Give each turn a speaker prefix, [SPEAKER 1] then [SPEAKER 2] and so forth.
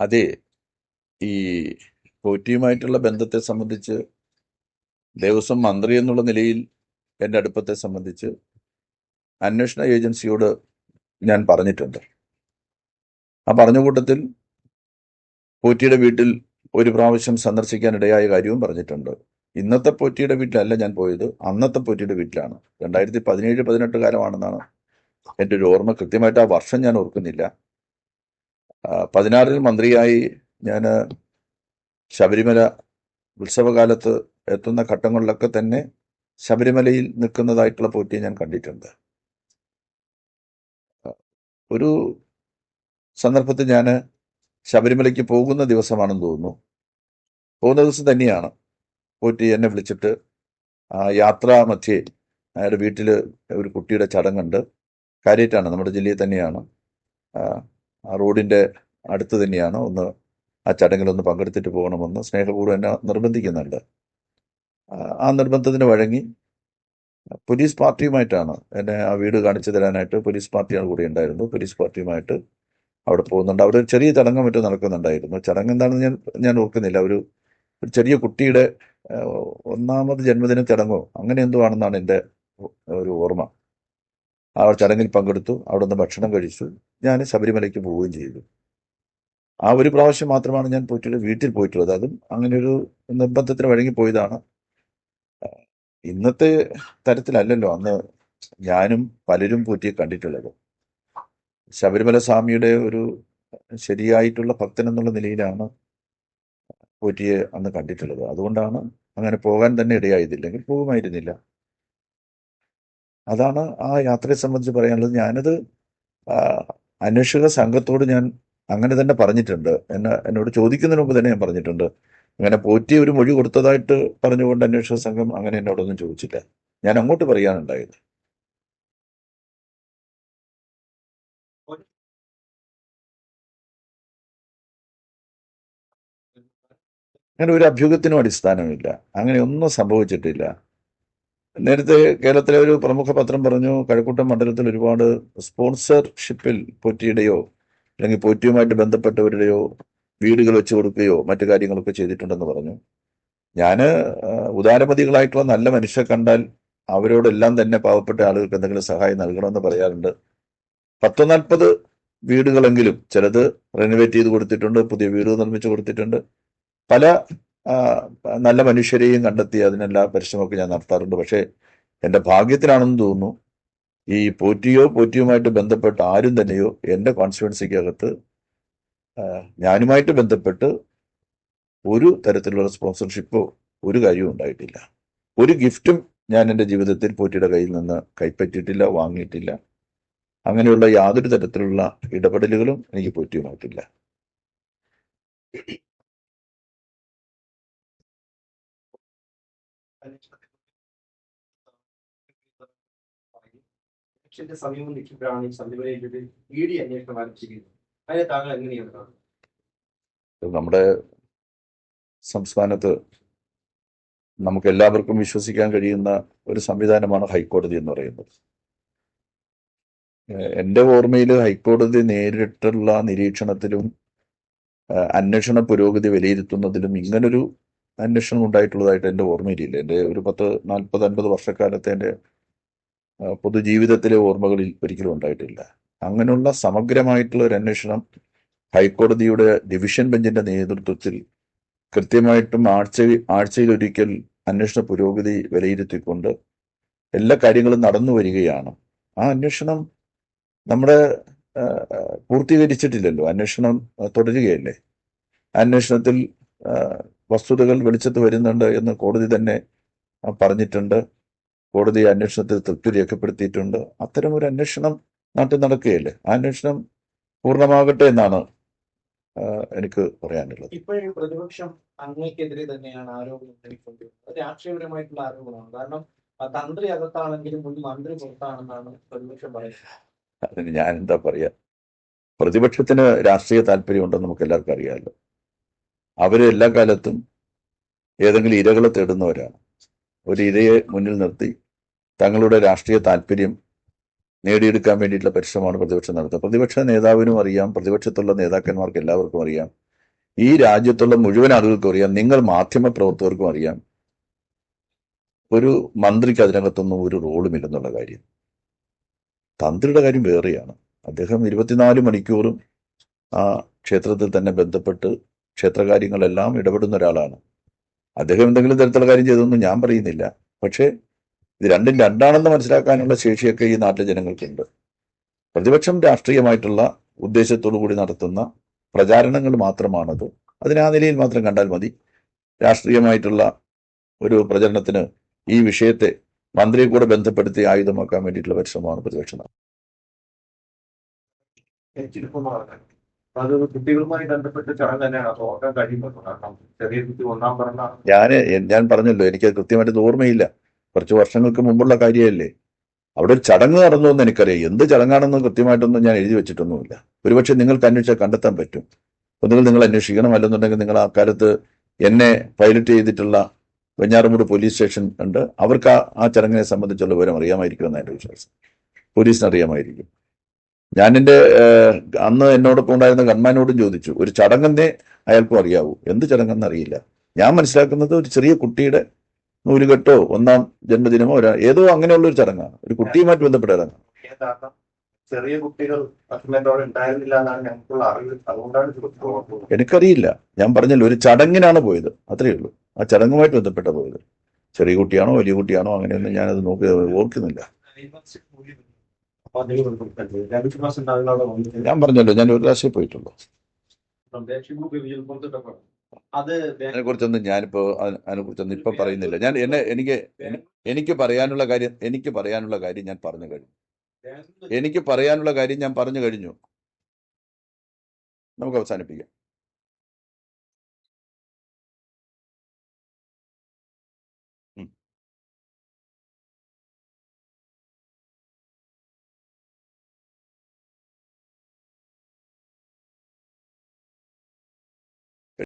[SPEAKER 1] അതെ ഈ പോറ്റിയുമായിട്ടുള്ള ബന്ധത്തെ സംബന്ധിച്ച് ദേവസ്വം മന്ത്രി എന്നുള്ള നിലയിൽ എന്റെ അടുപ്പത്തെ സംബന്ധിച്ച് അന്വേഷണ ഏജൻസിയോട് ഞാൻ പറഞ്ഞിട്ടുണ്ട്. ആ പറഞ്ഞ കൂട്ടത്തിൽ പോറ്റിയുടെ വീട്ടിൽ ഒരു പ്രാവശ്യം സന്ദർശിക്കാൻ ഇടയായ കാര്യവും പറഞ്ഞിട്ടുണ്ട്. ഇന്നത്തെ പോറ്റിയുടെ വീട്ടിലല്ല ഞാൻ പോയത് അന്നത്തെ പോറ്റിയുടെ വീട്ടിലാണ്. രണ്ടായിരത്തി പതിനേഴ് പതിനെട്ട് കാലമാണെന്നാണ് എന്റെ ഒരു ഓർമ്മ. കൃത്യമായിട്ട് ആ വർഷം ഞാൻ ഓർക്കുന്നില്ല. പതിനാറിൽ മന്ത്രിയായി ഞാൻ ശബരിമല ഉത്സവകാലത്ത് എത്തുന്ന ഘട്ടങ്ങളിലൊക്കെ തന്നെ ശബരിമലയിൽ നിൽക്കുന്നതായിട്ടുള്ള പോറ്റിയെ ഞാൻ കണ്ടിട്ടുണ്ട്. ഒരു സന്ദർഭത്തിൽ ഞാൻ ശബരിമലയ്ക്ക് പോകുന്ന ദിവസമാണെന്ന് തോന്നുന്നു. പോകുന്ന ദിവസം തന്നെയാണ് പോറ്റി എന്നെ വിളിച്ചിട്ട് യാത്രാ മധ്യേ അയാളുടെ വീട്ടിൽ ഒരു കുട്ടിയുടെ ചടങ്ങുണ്ട്. കാര്യമായിട്ടാണ് നമ്മുടെ ജില്ലയിൽ തന്നെയാണ്. ആ, റോഡിന്റെ അടുത്ത് തന്നെയാണ് ഒന്ന് ആ ചടങ്ങിലൊന്ന് പങ്കെടുത്തിട്ട് പോകണമെന്ന് സ്നേഹപൂർവം എന്നെ നിർബന്ധിക്കുന്നുണ്ട്. ആ, നിർബന്ധത്തിന് വഴങ്ങി പോലീസ് പാർട്ടിയുമായിട്ടാണ് എന്നെ ആ വീട് കാണിച്ചു തരാനായിട്ട് പോലീസ് പാർട്ടിയാണ് കൂടി ഉണ്ടായിരുന്നു പോലീസ് പാർട്ടിയുമായിട്ട് അവിടെ പോകുന്നുണ്ട്. അവിടെ ഒരു ചെറിയ ചടങ്ങ് മറ്റും നടക്കുന്നുണ്ടായിരുന്നു. ചടങ്ങ് എന്താണെന്ന് ഞാൻ ഞാൻ ഓർക്കുന്നില്ല. ഒരു ഒരു ചെറിയ കുട്ടിയുടെ ഒന്നാമത് ജന്മദിന ചടങ്ങോ അങ്ങനെ എന്തോ ആണെന്നാണ് എന്റെ ഒരു ഓർമ്മ. ആ ചടങ്ങിൽ പങ്കെടുത്തു അവിടെ നിന്ന് ഭക്ഷണം കഴിച്ചു. ഞാൻ ശബരിമലയ്ക്ക് പോവുകയും ചെയ്തു. ആ ഒരു പ്രാവശ്യം മാത്രമാണ് ഞാൻ പോയിട്ട് വീട്ടിൽ പോയിട്ടുള്ളത്. അതും അങ്ങനെ ഒരു നിർബന്ധത്തിന് വഴങ്ങി പോയതാണ്. ഇന്നത്തെ തരത്തിലല്ലല്ലോ അന്ന് ഞാനും പലരും പോറ്റിയെ കണ്ടിട്ടുള്ളത്. ശബരിമല സ്വാമിയുടെ ഒരു ശരിയായിട്ടുള്ള ഭക്തൻ എന്നുള്ള നിലയിലാണ് പോറ്റിയെ അന്ന് കണ്ടിട്ടുള്ളത്. അതുകൊണ്ടാണ് അങ്ങനെ പോകാൻ തന്നെ ഇടയായതില്ലെങ്കിൽ പോകുമായിരുന്നില്ല. അതാണ് ആ യാത്രയെ സംബന്ധിച്ച് പറയാനുള്ളത്. ഞാനത് അന്വേഷക സംഘത്തോട് ഞാൻ അങ്ങനെ തന്നെ പറഞ്ഞിട്ടുണ്ട്. എന്നെ എന്നോട് ചോദിക്കുന്നതിന് മുമ്പ് തന്നെ ഞാൻ പറഞ്ഞിട്ടുണ്ട്. അങ്ങനെ പോറ്റി ഒരു മൊഴി കൊടുത്തതായിട്ട് പറഞ്ഞുകൊണ്ട് അന്വേഷക സംഘം അങ്ങനെ എന്നോടൊന്നും ചോദിച്ചില്ല. ഞാൻ അങ്ങോട്ട് പറയാനുണ്ടായത്. അങ്ങനെ ഒരു അഭ്യൂഹത്തിനും അടിസ്ഥാനമില്ല. അങ്ങനെ ഒന്നും സംഭവിച്ചിട്ടില്ല. നേരത്തെ കേരളത്തിലെ ഒരു പ്രമുഖ പത്രം പറഞ്ഞു കഴക്കൂട്ടം മണ്ഡലത്തിൽ ഒരുപാട് സ്പോൺസർഷിപ്പിൽ പോറ്റിയുടെയോ അല്ലെങ്കിൽ പോറ്റിയുമായിട്ട് ബന്ധപ്പെട്ടവരുടെയോ വീടുകൾ വെച്ച് കൊടുക്കുകയോ മറ്റു കാര്യങ്ങളൊക്കെ ചെയ്തിട്ടുണ്ടെന്ന് പറഞ്ഞു. ഞാൻ ഉദാരമതികളായിട്ടുള്ള നല്ല മനുഷ്യരെ കണ്ടാൽ അവരോടെല്ലാം തന്നെ പാവപ്പെട്ട ആളുകൾക്ക് എന്തെങ്കിലും സഹായം നൽകണമെന്ന് പറയാറുണ്ട്. പത്ത് നാൽപ്പത് വീടുകളെങ്കിലും ചിലത് റെനോവേറ്റ് ചെയ്ത് കൊടുത്തിട്ടുണ്ട് പുതിയ വീട് നിർമ്മിച്ചു കൊടുത്തിട്ടുണ്ട്. പല നല്ല മനുഷ്യരെയും കണ്ടെത്തി അതിനെല്ലാ പരിശ്രമമൊക്കെ ഞാൻ നടത്താറുണ്ട്. പക്ഷേ എന്റെ ഭാഗ്യത്തിലാണെന്ന് തോന്നുന്നു ഈ പോറ്റിയോ പോറ്റിയുമായിട്ട് ബന്ധപ്പെട്ട ആരും തന്നെയോ എന്റെ കോൺസ്റ്റുവൻസിക്കകത്ത് ഞാനുമായിട്ട് ബന്ധപ്പെട്ട് ഒരു തരത്തിലുള്ള സ്പോൺസർഷിപ്പോ ഒരു കാര്യവും ഉണ്ടായിട്ടില്ല. ഒരു ഗിഫ്റ്റും ഞാൻ എന്റെ ജീവിതത്തിൽ പോറ്റിയുടെ കയ്യിൽ നിന്ന് കൈപ്പറ്റിയിട്ടില്ല വാങ്ങിയിട്ടില്ല. അങ്ങനെയുള്ള യാതൊരു തരത്തിലുള്ള ഇടപെടലുകളും എനിക്ക് പോറ്റിയുമായിട്ടില്ല.
[SPEAKER 2] ലക്ഷ്യത്തെ സമീപം നിൽക്കുമ്പോഴാണ് ഈ ശബരിമലയിൽ ഇ ഡി അന്വേഷണം ആരംഭിച്ചിരിക്കുന്നത്. അതിനെ താങ്കൾ എങ്ങനെയാണ്
[SPEAKER 1] നമ്മുടെ സംസ്ഥാനത്ത് നമുക്ക് എല്ലാവർക്കും വിശ്വസിക്കാൻ കഴിയുന്ന ഒരു സംവിധാനമാണ് ഹൈക്കോടതി എന്ന് പറയുന്നത്. എന്റെ ഓർമ്മയിൽ ഹൈക്കോടതി നേരിട്ടുള്ള നിരീക്ഷണത്തിലും അന്വേഷണ പുരോഗതി വിലയിരുത്തുന്നതിലും ഇങ്ങനൊരു അന്വേഷണം ഉണ്ടായിട്ടുള്ളതായിട്ട് എന്റെ ഓർമ്മയിലില്ല. എന്റെ ഒരു പത്ത് നാൽപ്പത് അൻപത് വർഷക്കാലത്തെ എന്റെ പൊതുജീവിതത്തിലെ ഓർമ്മകളിൽ ഒരിക്കലും ഉണ്ടായിട്ടില്ല. അങ്ങനെയുള്ള സമഗ്രമായിട്ടുള്ള ഒരു അന്വേഷണം ഹൈക്കോടതിയുടെ ഡിവിഷൻ ബെഞ്ചിന്റെ നേതൃത്വത്തിൽ കൃത്യമായിട്ടും ആഴ്ച ആഴ്ചയിൽ ഒരിക്കൽ അന്വേഷണ പുരോഗതി വിലയിരുത്തിക്കൊണ്ട് എല്ലാ കാര്യങ്ങളും നടന്നു വരികയാണ്. ആ അന്വേഷണം നമ്മുടെ പൂർത്തീകരിച്ചിട്ടില്ലല്ലോ. അന്വേഷണം തുടരുകയല്ലേ? അന്വേഷണത്തിൽ വസ്തുതകൾ വെളിച്ചത്ത് വരുന്നുണ്ട് എന്ന് കോടതി തന്നെ പറഞ്ഞിട്ടുണ്ട്. കോടതി അന്വേഷണത്തിൽ തൃപ്തി രേഖപ്പെടുത്തിയിട്ടുണ്ട് അത്തരം ഒരു അന്വേഷണം നാട്ടിൽ നടക്കുകയല്ലേ? ആ അന്വേഷണം പൂർണമാകട്ടെ എന്നാണ് എനിക്ക് പറയാനുള്ളത്.
[SPEAKER 2] ഇപ്പോഴും പ്രതിപക്ഷം അങ്ങേക്കെതിരെ തന്നെയാണ് ആരോപണം ഉന്നയിക്കൊണ്ടിരുന്നത് രാഷ്ട്രീയപരമായിട്ടുള്ള ആരോപണമാണ്. കാരണം തന്ത്രി അകത്താണെങ്കിലും മുൻ മന്ത്രി പുറത്താണെന്നാണ് പ്രതിപക്ഷം പറയുന്നത്.
[SPEAKER 1] അതിന് ഞാൻ എന്താ പറയാ? പ്രതിപക്ഷത്തിന് രാഷ്ട്രീയ താല്പര്യം ഉണ്ടെന്ന് നമുക്ക് എല്ലാവർക്കും അറിയാമല്ലോ. അവർ എല്ലാ കാലത്തും ഏതെങ്കിലും ഇരകളെ തേടുന്നവരാണ്. ഒരു ഇരയെ മുന്നിൽ നിർത്തി തങ്ങളുടെ രാഷ്ട്രീയ താല്പര്യം നേടിയെടുക്കാൻ വേണ്ടിയിട്ടുള്ള പരിശ്രമമാണ് പ്രതിപക്ഷം നടത്തുന്നത്. പ്രതിപക്ഷ നേതാവിനും അറിയാം പ്രതിപക്ഷത്തുള്ള നേതാക്കന്മാർക്ക് എല്ലാവർക്കും അറിയാം ഈ രാജ്യത്തുള്ള മുഴുവൻ ആളുകൾക്കും അറിയാം നിങ്ങൾ മാധ്യമ പ്രവർത്തകർക്കും അറിയാം. ഒരു മന്ത്രിക്ക് അതിനകത്തൊന്നും ഒരു റോളും ഇല്ലെന്നുള്ള കാര്യം. തന്ത്രിയുടെ കാര്യം വേറെയാണ്. അദ്ദേഹം ഇരുപത്തിനാല് മണിക്കൂറും ആ ക്ഷേത്രത്തിൽ തന്നെ ബന്ധപ്പെട്ട് ക്ഷേത്രകാര്യങ്ങളെല്ലാം ഇടപെടുന്ന ഒരാളാണ്. അദ്ദേഹം എന്തെങ്കിലും തരത്തിലുള്ള കാര്യം ചെയ്തൊന്നും ഞാൻ പറയുന്നില്ല. പക്ഷേ ഇത് രണ്ടും രണ്ടാണെന്ന് മനസ്സിലാക്കാനുള്ള ശേഷിയൊക്കെ ഈ നാട്ടിലെ ജനങ്ങൾക്കുണ്ട്. പ്രതിപക്ഷം രാഷ്ട്രീയമായിട്ടുള്ള ഉദ്ദേശത്തോടു കൂടി നടത്തുന്ന പ്രചാരണങ്ങൾ മാത്രമാണത്. അതിന് ആ നിലയിൽ മാത്രം കണ്ടാൽ മതി. രാഷ്ട്രീയമായിട്ടുള്ള ഒരു പ്രചരണത്തിന് ഈ വിഷയത്തെ മന്ത്രിയെ കൂടെ ബന്ധപ്പെടുത്തി ആയുധമാക്കാൻ വേണ്ടിയിട്ടുള്ള പരിശ്രമമാണ് പ്രതിപക്ഷം
[SPEAKER 3] അത് കുട്ടികളുമായി ബന്ധപ്പെട്ട ചടങ്ങ് തന്നെയാണ്. ഓർക്കാൻ കഴിയുമ്പോൾ കാരണം ചെറിയ
[SPEAKER 1] ഞാൻ ഞാൻ പറഞ്ഞല്ലോ എനിക്ക് കൃത്യമായിട്ട് ഓർമ്മയില്ല. കുറച്ച് വർഷങ്ങൾക്ക് മുമ്പുള്ള കാര്യമല്ലേ? അവിടെ ഒരു ചടങ്ങ് നടന്നു എന്ന് എനിക്കറിയാം. എന്ത് ചടങ്ങാണെന്ന് കൃത്യമായിട്ടൊന്നും ഞാൻ എഴുതി വെച്ചിട്ടൊന്നുമില്ല. ഒരുപക്ഷെ നിങ്ങൾക്ക് അന്വേഷിച്ചാൽ കണ്ടെത്താൻ പറ്റും. ഒന്നുകിൽ നിങ്ങൾ അന്വേഷിക്കണം അല്ലെന്നുണ്ടെങ്കിൽ നിങ്ങൾ ആ കാലത്ത് എന്നെ പൈലറ്റ് ചെയ്തിട്ടുള്ള വെഞ്ഞാറമൂട് പോലീസ് സ്റ്റേഷൻ ഉണ്ട്. അവർക്ക് ആ ചടങ്ങിനെ സംബന്ധിച്ചുള്ള വിവരം അറിയാമായിരിക്കുമെന്ന് എന്റെ വിശ്വാസം. പോലീസിന് അറിയാമായിരിക്കും. ഞാൻ എന്റെ അന്ന് എന്നോടൊപ്പം ഉണ്ടായിരുന്ന ഗൺമാനോടും ചോദിച്ചു ഒരു ചടങ്ങെന്നേ അയാൾക്കും അറിയാവൂ. എന്ത് ചടങ്ങെന്ന് അറിയില്ല. ഞാൻ മനസ്സിലാക്കുന്നത് ഒരു ചെറിയ കുട്ടിയുടെ നൂലുകെട്ടോ ഒന്നാം ജന്മദിനമോ ഒരാ ഏതോ അങ്ങനെയുള്ള ഒരു ചടങ്ങാണ്. ഒരു കുട്ടിയുമായിട്ട് ബന്ധപ്പെട്ട ചടങ്ങാണ്
[SPEAKER 3] ചെറിയ കുട്ടികൾ ഉണ്ടായിരുന്നില്ല എന്നാണ് ഞങ്ങൾക്കുള്ള അറിവ്. അതുകൊണ്ടാണ്
[SPEAKER 1] എനിക്കറിയില്ല. ഞാൻ പറഞ്ഞല്ലോ ഒരു ചടങ്ങിനാണ് പോയത്. അത്രയേ ഉള്ളൂ. ആ ചടങ്ങുമായിട്ട് ബന്ധപ്പെട്ട പോയത്. ചെറിയ കുട്ടിയാണോ വലിയ കുട്ടിയാണോ അങ്ങനെയൊന്നും ഞാനത് നോക്കി ഓർക്കുന്നില്ല. ഞാൻ പറഞ്ഞല്ലോ ഞാൻ ഒരു പ്രാവശ്യം പോയിട്ടുള്ളൂ.
[SPEAKER 2] അത്
[SPEAKER 1] അതിനെ കുറിച്ചൊന്നും ഞാനിപ്പോ അതിനെ കുറിച്ചൊന്നും ഇപ്പൊ പറയുന്നില്ല. ഞാൻ എന്നെ എനിക്ക് എനിക്ക് പറയാനുള്ള കാര്യം എനിക്ക് പറയാനുള്ള കാര്യം ഞാൻ പറഞ്ഞു കഴിഞ്ഞു. എനിക്ക് പറയാനുള്ള കാര്യം ഞാൻ പറഞ്ഞു കഴിഞ്ഞു. നമുക്ക് അവസാനിപ്പിക്കാം.